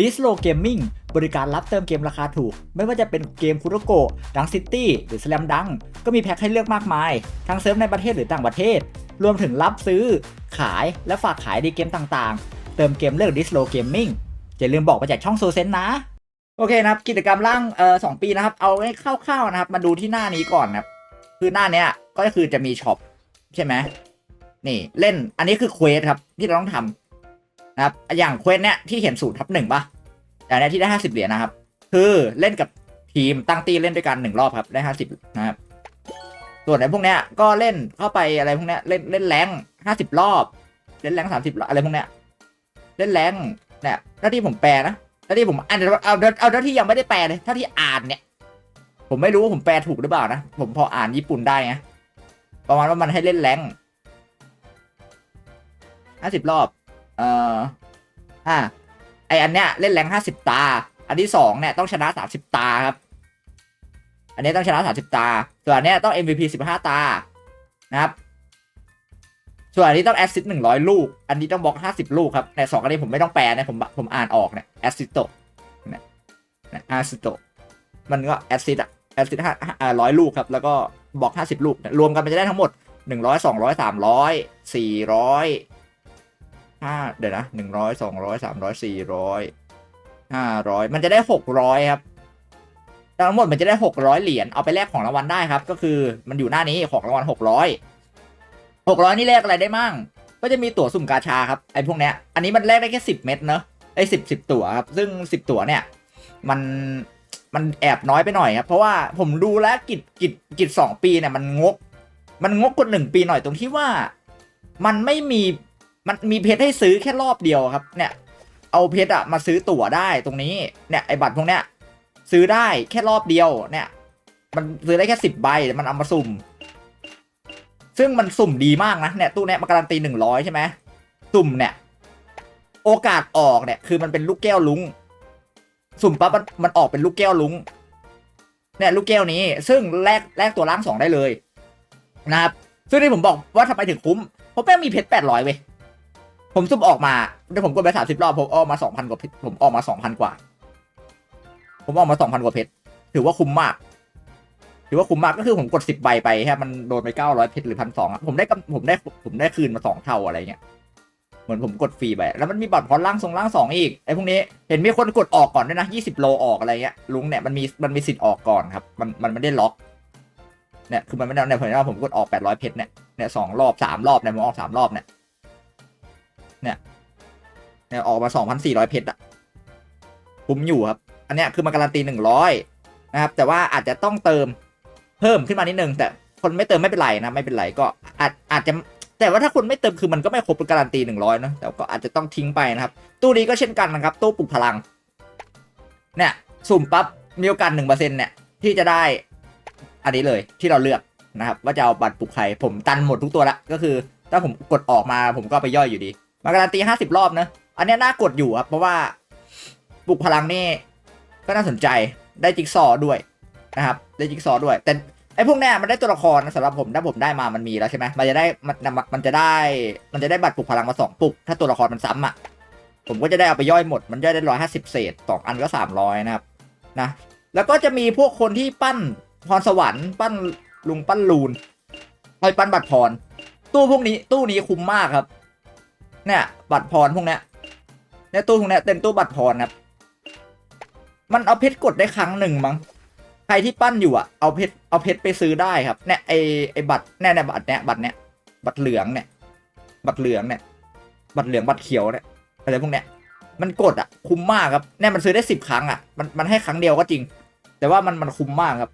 ดิสโลเกมมิ่งบริการรับเติมเกมราคาถูก ไม่ว่าจะเป็นเกมคุโรโกะดังซิตี้หรือสแลมดัง ก็มีแพ็คให้เลือกมากมาย ทั้งเซิร์ฟในประเทศหรือต่างประเทศ รวมถึงรับซื้อ ขายและฝากขายในเกมต่างๆ เติมเกมเลือกดิสโลเกมมิ่งอย่าลืมบอกมาจากช่องโซเซนนะ โอเคนะครับ กิจกรรมร่างเอ่อสองปีนะครับ เอาให้คร่าวๆนะครับ มาดูที่หน้านี้ก่อนนะครับ คือหน้าเนี้ยก็คือจะมีช็อปใช่ไหมนี่เล่นอันนี้คือเควสครับที่เราต้องทำ นะครับ อย่างเควสเนี้ยที่เห็นสูตรทับหนึ่งป่ะแต่เนี้ยที่ได้ห้าสิบเหรียญนะครับ คือเล่นกับทีมตั้งตีเล่นด้วยกันหนึ่งรอบครับได้ห้าสิบนะครับ ส่วนไอ้พวกเนี้ยก็เล่นเข้าไปอะไรพวกเนี้ยเล่นเล่นแรงห้าสิบรอบ เล่นแรงสามสิบอะไรพวกเนี้ยเล่นแรงเนี่ยหน้าที่ผมแปลนะหน้าที่ผมอ่านเอาเอาเอาถ้าที่ยังไม่ได้แปลเลยถ้าที่อ่านเนี่ยผมไม่รู้ว่าผมแปลถูกหรือเปล่านะ ผมพออ่านญี่ปุ่นได้ไงประมาณว่ามันให้เล่นแรงห้าสิบรอบ เอ่ออ่าไออันเนี้ยเล่นแรงห้าสิบตา อันที่สองเนี่ยต้องชนะสามสิบตาครับ อันนี้ต้องชนะสามสิบตา ส่วนอันเนี้ยต้อง MVP สิบห้าตานะครับ ส่วนอันนี้ต้องแอสซิสหนึ่งร้อยลูก อันนี้ต้องบล็อกห้าสิบลูกครับในสองอันนี้ผมไม่ต้องแปลนะผมผมอ่านออกเนี่ยแอสซิสโตเนี่ยแอสซิสโตมันก็แอสซิสอะแอสซิสห้าอ่าร้อยลูกครับ แล้วก็บล็อกห้าสิบลูก รวมกันมันจะได้ทั้งหมดหนึ่งร้อยสองร้อยสามร้อยสี่ร้อย ห้าเดี๋ยวนะหนึ่งร้อยสองร้อยสามร้อยสี่ร้อยห้าร้อยมันจะได้หกร้อยครับทั้งหมดมันจะได้หกร้อยเหรียญเอาไปแลกของรางวัลได้ครับ ก็คือมันอยู่หน้านี้ของรางวัลหกร้อยหกร้อยนี่แลกอะไรได้มั่ง ก็จะมีตั๋วสุ่มกาชาครับไอ้พวกเนี้ยอันนี้มันแลกได้แค่สิบเม็ดเนอะไอ้สิบสิบตั๋วครับซึ่งสิบตั๋วเนี่ยมันมันแอบน้อยไปหน่อยครับเพราะว่าผมดูแล้วกิจกิจกิจสองปีเนี่ยมันงก มันงกกว่าหนึ่งปีหน่อยตรงที่ว่า มันไม่มี มันมีเพชรให้ซื้อแค่รอบเดียวครับ เนี่ย เอาเพชรอะมาซื้อตั๋วได้ตรงนี้ เนี่ยไอ้บัตรพวกเนี้ยซื้อได้แค่รอบเดียว เนี่ย มันซื้อได้แค่สิบใบแต่มันเอามาสุ่ม ซึ่งมันสุ่มดีมากนะ เนี่ยตู้เนี้ยมันการันตีหนึ่งร้อยใช่ไหมสุ่มเนี่ย โอกาสออกเนี่ย คือมันเป็นลูกแก้วลุง สุ่มปั๊บมันมันออกเป็นลูกแก้วลุง เนี่ยลูกแก้วนี้ ซึ่งแลกแลกตัวล่างสองได้เลยนะครับ ซึ่งที่ผมบอกว่าทำไมถึงคุ้ม เพราะแม่งมีเพชรแปดร้อยเว้ย ผมสุ่มออกมาเดี๋ยวผมกดไปสามสิบรอบผมออกมาสองพันกว่าเพชรผมออกมาสองพันกว่า ผมออกมาสองพันกว่าเพชรถือว่าคุ้มมาก ถือว่าคุ้มมากก็คือผมกดสิบใบไปแค่มันโดนไปเก้าร้อยเพชรหรือพันสองผมได้ผมได้ผมได้คืนมาสองเท่าอะไรเงี้ยเหมือนผมกดฟรีไปแล้วมันมีบัตรพรล่างทรงล่างสองอีกไอ้พวกนี้เห็นมีคนกดออกก่อนด้วยนะยี่สิบโลออกอะไรเงี้ยลุงเนี่ยมันมีมันมีสิทธิ์ออกก่อนครับ มันมันไม่ได้ล็อกเนี่ยคือมันไม่ได้เนี่ยผมว่าผมกดออกแปดร้อยเพชรเนี่ยเนี่ยสองรอบสามรอบเนี่ยผมออกสามรอบเนี่ย เนี่ยเนี่ยออกมาสองพันสี่ร้อยเพชรอะคุ้มอยู่ครับ อันเนี้ยคือมันการันตีหนึ่งร้อยนะครับ แต่ว่าอาจจะต้องเติมเพิ่มขึ้นมานิดนึงแต่คนไม่เติมไม่เป็นไรนะไม่เป็นไรก็อาจอาจจะแต่ว่าถ้าคุณไม่เติมคือมันก็ไม่ครบเป็นการันตีหนึ่งร้อยนะแต่ก็อาจจะต้องทิ้งไปนะครับ ตู้นี้ก็เช่นกันนะครับ ตู้ปลุกพลัง เนี่ยสุ่มปั๊บมีโอกาสหนึ่งเปอร์เซ็นต์เนี่ยที่จะได้อันนี้เลยที่เราเลือกนะครับ ว่าจะเอาบัตรปลุกใครผมตันหมดทุกตัวละก็คือ ถ้าผมกดออกมาผมก็ไปย่อยอยู่ดี มาการันตีห้าสิบรอบนะ อันนี้น่ากดอยู่ครับเพราะว่าปลุกพลังนี่ก็น่าสนใจได้จิ๊กซอวด้วยนะครับได้จิ๊กซอวด้วย แต่ไอ้พวกเนี้ยมันได้ตัวละครนะสำหรับผมถ้าผมได้มามันมีแล้วใช่ไหมมันจะได้มันมันจะได้มันจะได้บัตรปลุกพลังมาสองปลุก ถ้าตัวละครมันซ้ำอะผมก็จะได้เอาไปย่อยหมด มันจะได้ร้อยห้าสิบเศษสองอันก็สามร้อยนะครับนะแล้วก็จะมีพวกคนที่ปั้นพรสวรรค์ปั้นลุงปั้นลูนไปปั้นบัตรพร ตู้พวกนี้ตู้นี้คุ้มมากครับ เนี่ยบัตรพรพวกเนี้ยเนี่ยตู้พวกเนี้ยเต็มตู้บัตรพรครับ มันเอาเพชรกดได้ครั้งหนึ่งมั้งใครที่ปั้นอยู่อะเอาเพชรเอาเพชรไปซื้อได้ครับเนี่ยไอไอบัตรเนี่ยเนี่ยบัตรเนี้ยบัตรเนี้ยบัตรเหลืองเนี่ย บัตรเหลืองเนี่ย บัตรเหลืองบัตรเขียวเนี่ยอะไรพวกเนี้ยมันกดอะคุ้มมากครับเนี่ยมันซื้อได้สิบครั้งอะมันมันให้ครั้งเดียวก็จริง แต่ว่ามันมันคุ้มมากครับ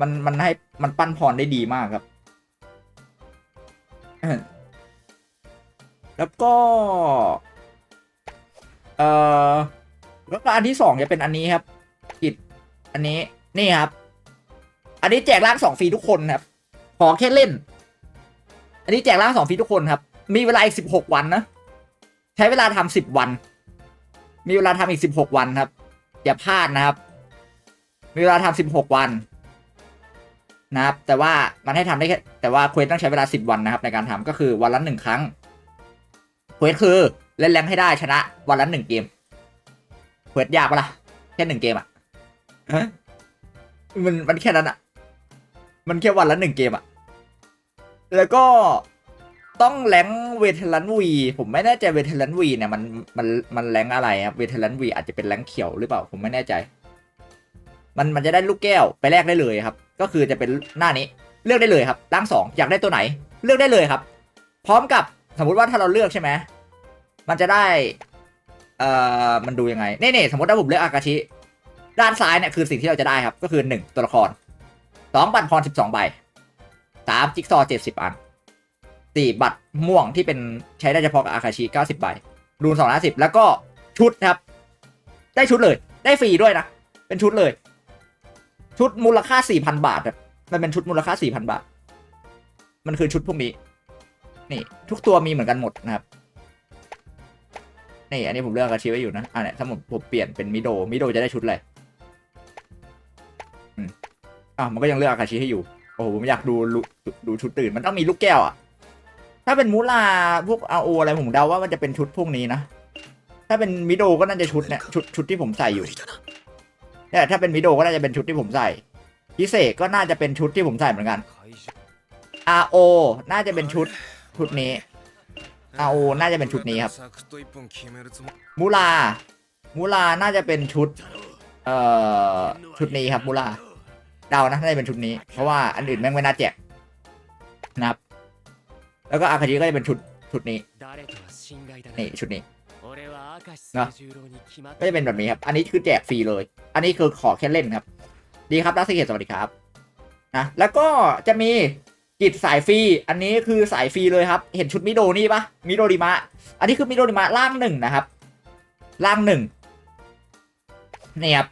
มันมันให้มันปั้นพรได้ดีมากครับ แล้วก็ เอ่อ แล้วก็อันที่สองจะเป็นอันนี้ครับกิจอันนี้ นี่ครับ อันนี้แจกร่างสองฟรีทุกคนครับ ขอแค่เล่น อันนี้แจกร่างสองฟรีทุกคนครับ มีเวลาอีกสิบหกวันนะ ใช้เวลาทำสิบวัน มีเวลาทำอีกสิบหกวันครับ อย่าพลาดนะครับ มีเวลาทำสิบหกวันนะครับแต่ว่ามันให้ทำได้แค่แต่ว่าเควสต้องใช้เวลาสิบวันนะครับในการทำก็คือวันละหนึ่งครั้ง เควสคือเล่นแรงให้ได้ชนะ วันละหนึ่งเกมควสยากปะล่ะแค่หนึ่งเกมอะฮะมันมันแค่นั้นอะมันแค่วันละหนึ่งเกมอะแล้วก็ต้องแรงเวทลันวีผมไม่แน่ใจเวทลันวีเนี่ยมันมันมันแรงอะไรครับเวทลันวีอาจจะเป็นแรงเขียวหรือเปล่าผมไม่แน่ใจ มันมันจะได้ลูกแก้วไปแลกได้เลยครับ ก็คือจะเป็นหน้านี้เลือกได้เลยครับร่างสองอยากได้ตัวไหน เลือกได้เลยครับ พร้อมกับ สมมุติว่าถ้าเราเลือกใช่ไหมมันจะได้ เอ่อ มันดูยังไงนี่นี่สมมติถ้าผมเลือกอากาชิ ด้านซ้ายเนี่ยคือสิ่งที่เราจะได้ครับ ก็คือหนึ่งตัวละครสองบัตรพรสิบสองใบสามจิ๊กซอเจ็ดสิบอันสี่บัตรม่วงที่เป็นใช้ได้เฉพาะกับอาคาชิเก้าสิบใบรูนสองร้อยสิบแล้วก็ชุดครับ ได้ชุดเลย ได้ฟรีด้วยนะ เป็นชุดเลย ชุดมูลค่าสี่พันบาทครับมันเป็นชุดมูลค่าสี่พันบาท มันคือชุดพวกนี้ นี่ ทุกตัวมีเหมือนกันหมดนะครับ นี่ อันนี้ผมเลือกอาชีไว้อยู่นะอ่าเนี่ยถ้าผมผมเปลี่ยนเป็นมิโดมิโดจะได้ชุดอะไรอะมันก็ยังเลือกอาคาชิให้อยู่ โอ้โหผมอยากดูดูดูชุดตื่น มันต้องมีลูกแก้วอะ ถ้าเป็นมูลาพวกอาโออะไรผมเดาว่ามันจะเป็นชุดพวกนี้นะ ถ้าเป็นมิโดก็น่าจะชุดเนี่ยชุดชุดที่ผมใส่อยู่เนี่ถ้าเป็นมิโดก็น่าจะเป็นชุดที่ผมใส่พิเศษก็น่าจะเป็นชุดที่ผมใส่เหมือนกัน RO น่าจะเป็นชุด ชุดนี้ RO น่าจะเป็นชุดนี้ครับ มูลา มูลาน่าจะเป็นชุด เอ่อ ชุดนี้ครับ มูลา เดานะน่าจะเป็นชุดนี้ เพราะว่าอันอื่นแม่งไม่น่าแจกนะครับ แล้วก็อาคาชิก็จะเป็นชุดชุดนี้ นี่ชุดนี้นะก็จะเป็นแบบนี้ครับ อันนี้คือแจกฟรีเลย อันนี้คือขอแค่เล่นครับ ดีครับรักสเกตสวัสดีครับ นะ แล้วก็จะมี กิจสายฟรี อันนี้คือสายฟรีเลยครับ เห็นชุดมิโดนี่ปะมิโดริมะ อันนี้คือมิโดริมะล่างหนึ่งนะครับ ล่างหนึ่งนี่ครับ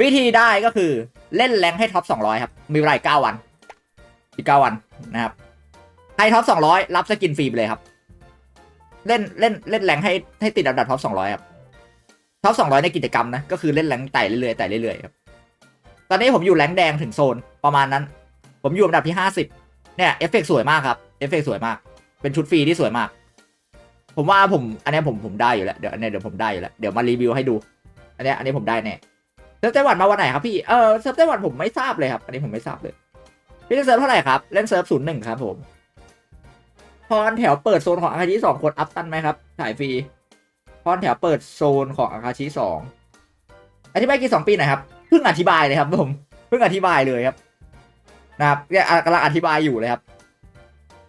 วิธีได้ก็คือเล่นแรงให้ท็อป200ครับ มีเวลาอีก9วัน อีก9วันนะครับ ใครท็อป200รับสกินฟรีไปเลยครับ เล่นเล่นเล่นแรงให้ให้ติดอันดับท็อป200ครับ ท็อป200ในกิจกรรมนะ ก็คือเล่นแรงไต่เรื่อยๆไต่เรื่อยๆครับ ตอนนี้ผมอยู่แรงแดงถึงโซนประมาณนั้น ผมอยู่อันดับที่50 เนี่ยเอฟเฟกต์สวยมากครับเอฟเฟกต์สวยมาก เป็นชุดฟรีที่สวยมาก ผมว่าผมอันนี้ผมผมได้อยู่แล้วเดี๋ยวอันนี้เดี๋ยวผมได้อยู่แล้วเดี๋ยวมารีวิวให้ดู อันนี้อันนี้ผมได้แน่เซิร์ฟไต้หวันมาวันไหนครับพี่เออเซิร์ฟไต้หวันผมไม่ทราบเลยครับ อันนี้ผมไม่ทราบเลยพี่เล่นเซิร์ฟเท่าไหร่ครับเล่นเซิร์ฟศูนย์หนึ่งครับผมพรแถวเปิดโซนของอาคาชิสองคนอัพตันไหมครับถ่ายฟรีพรแถวเปิดโซนของอาคาชิสองอธิบายกี่สองปีหน่อยครับเพิ่งอธิบายเลยครับผมเพิ่งอธิบายเลยครับ นะครับเนี่ยกำลังอธิบายอยู่เลยครับ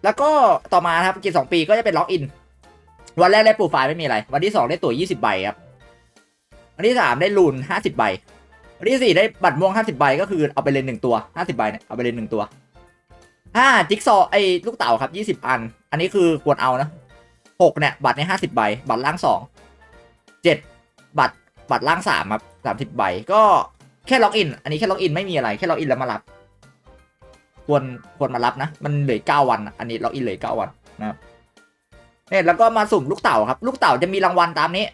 แล้วก็ต่อมาครับกิจสองปีก็จะเป็นล็อกอิน วันแรกได้โปรไฟล์ไม่มีอะไร วันที่สองได้ตั๋วยี่สิบใบครับ วันที่สามได้ลูนห้าสิบใบ วันที่สี่ได้บัตรม่วงห้าสิบใบก็คือเอาไปเลยหนึ่งตัวห้าสิบใบเนี่ยเอาไปเลยหนึ่งตัวห้าจิ๊กซอว์ไอ้ลูกเต่าครับยี่สิบอัน อันนี้คือควรเอานะหกเนี่ยบัตรในห้าสิบใบ บัตรล่างสองเจ็ดบัตรบัตรล่างสามครับสามสิบใบก็แค่ล็อกอิน อันนี้แค่ล็อกอินไม่มีอะไรแค่ล็อกอินแล้วมารับ ควรควรมารับนะ มันเหลือเก้าวันอะอันนี้ล็อกอินเหลือเก้าวันนะครับเนี่ยแล้วก็มาสุ่มลูกเต่าครับ ลูกเต่าจะมีรางวัลตามนี้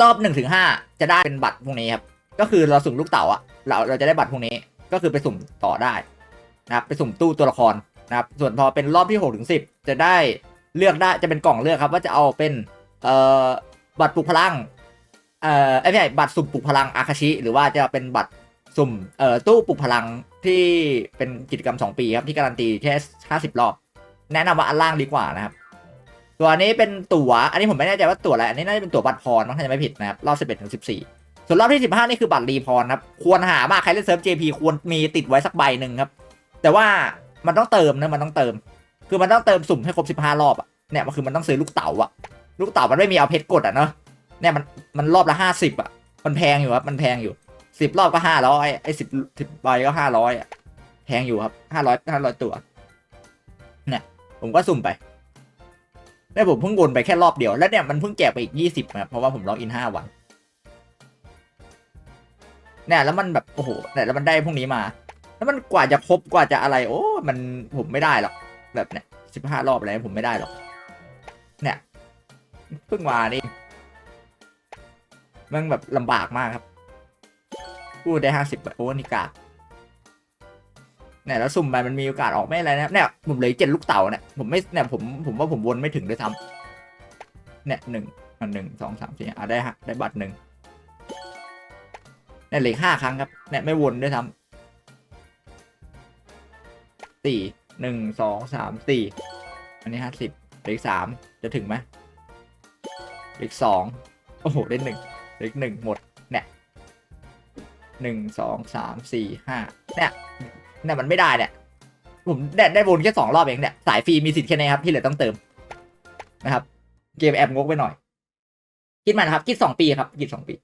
รอบหนึ่งถึงห้าจะได้เป็นบัตรพวกนี้ครับ ก็คือเราสุ่มลูกเต่าอะเราเราจะได้บัตรพวกนี้ ก็คือไปสุ่มต่อได้นะครับ ไปสุ่มตู้ตัวละครนะครับ ส่วนพอเป็นรอบที่หกถึงสิบจะได้เลือกได้จะเป็นกล่องเลือกครับ ว่าจะเอาเป็นเอ่อบัตรปลุกพลังเอ่อไอ้ไม่ใช่บัตรสุ่มปลุกพลังอาคาชิ หรือว่าจะเป็นบัตร สุ่มเอ่อตู้ปลุกพลังที่เป็นกิจกรรม 2 ปีครับที่การันตีแค่50 รอบ แนะนำว่าอันล่างดีกว่านะครับ ตัวนี้เป็นตั๋ว อันนี้ผมไม่แน่ใจว่าตั๋วอะไร อันนี้น่าจะเป็นตั๋วบัตรพรมั้งถ้าจะไม่ผิดนะครับ รอบ 11ถึง14 ส่วนรอบที่ 15 นี่คือบัตรรีพรครับ ควรหามากใครเล่นเซิร์ฟ JP ควรมีติดไว้สักใบหนึ่งครับ แต่ว่ามันต้องเติมนะ มันต้องเติม คือมันต้องเติมสุ่มให้ครบ 15 รอบอะเนี่ยมันคือมันต้องซื้อลูกเต๋าอะลูกเต๋ามันไม่มีเอาเพชรกดอะเนาะ เนี่ยมันมันรอบละ 50อะมันแพงอยู่ครับ มันแพงอยู่ สิบรอบก็ห้าร้อยไอ้สิบสิบใบก็ห้าร้อยอะแพงอยู่ครับห้าร้อยห้าร้อยตัว เนี่ย ผมก็สุ่มไปแล้วผมเพิ่งวนไปแค่รอบเดียว แล้วเนี่ยมันเพิ่งแจกไปอีกยี่สิบครับเพราะว่าผมล็อกอินห้าวันเนี่ยแล้วมันแบบโอ้โหเนี่ยแล้วมันได้พวกนี้มา แล้วมันกว่าจะครบกว่าจะอะไร โอ้ มันผมไม่ได้หรอกแบบเนี่ยสิบห้ารอบอะไรผมไม่ได้หรอก เนี่ยเพิ่งมานี่มันแบบลำบากมากครับ พูดได้ห้าสิบโอ้นี่กากเนี่ยแล้วสุ่มไปมันมีโอกาสออกไม่อะไรนะเนี่ยผมเหลยเจ็ดลูกเต่าเนี่ยผมไม่เนี่ยผมผมว่าผมวนไม่ถึงด้วยซ้ำเนี่ยหนึ่งอันหนึ่งสองสามสี่อะได้ฮะได้บัตรหนึ่งเนี่ยเหลือห้าครั้งครับเนี่ยไม่วนด้วยซ้ำสี่หนึ่งสองสามสี่อันนี้ห้าสิบเหลือสามจะถึงไหมเหลือสองโอ้โหได้หนึ่งเหลือหนึ่งหมด หนึ่งสองสามสี่ห้าเนี่ยเนี่ยมันไม่ได้เนี่ยผมได้ได้วนแค่สองรอบเองเนี่ยสายฟรีมีสิทธิ์แค่นี้ครับที่เหลือต้องเติมนะครับ เกมแอบงกไปหน่อย คิดมันนะครับ คิดสองปีครับคิดสองปี